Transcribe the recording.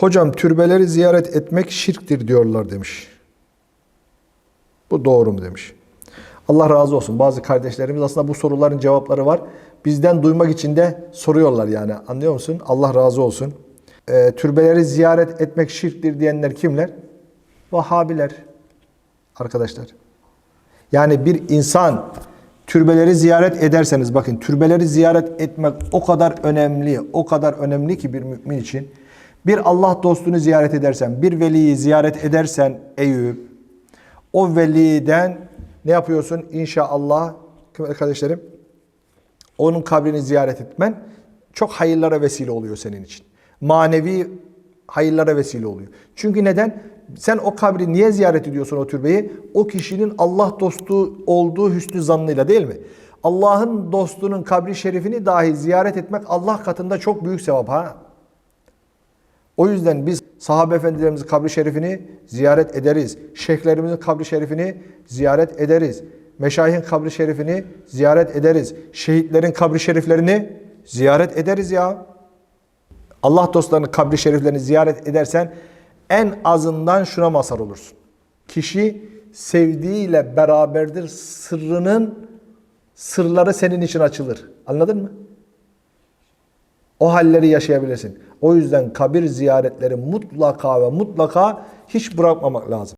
Hocam türbeleri ziyaret etmek şirktir diyorlar demiş. Bu doğru mu demiş. Allah razı olsun. Bazı kardeşlerimiz aslında bu soruların cevapları var. Bizden duymak için de soruyorlar yani. Anlıyor musun? Allah razı olsun. Ee, türbeleri ziyaret etmek şirktir diyenler kimler? Vahhabiler. Arkadaşlar. Yani bir insan türbeleri ziyaret ederseniz bakın türbeleri ziyaret etmek o kadar önemli, o kadar önemli ki bir mümin için. Bir Allah dostunu ziyaret edersen, bir veliyi ziyaret edersen Eyüp, o veliden ne yapıyorsun? İnşallah kardeşlerim onun kabrini ziyaret etmen çok hayırlara vesile oluyor senin için. Manevi hayırlara vesile oluyor. Çünkü neden? Sen o kabri niye ziyaret ediyorsun o türbeyi? O kişinin Allah dostu olduğu hüsnü zannıyla değil mi? Allah'ın dostunun kabri şerifini dahi ziyaret etmek Allah katında çok büyük sevap ha. O yüzden biz sahabe efendilerimizin kabri şerifini ziyaret ederiz. Şeyhlerimizin kabri şerifini ziyaret ederiz. Meşayihin kabri şerifini ziyaret ederiz. Şehitlerin kabri şeriflerini ziyaret ederiz ya. Allah dostlarının kabri şeriflerini ziyaret edersen en azından şuna mazhar olursun. Kişi sevdiğiyle beraberdir sırrının sırları senin için açılır. Anladın mı? O halleri yaşayabilirsin. O yüzden kabir ziyaretleri mutlaka ve mutlaka hiç bırakmamak lazım.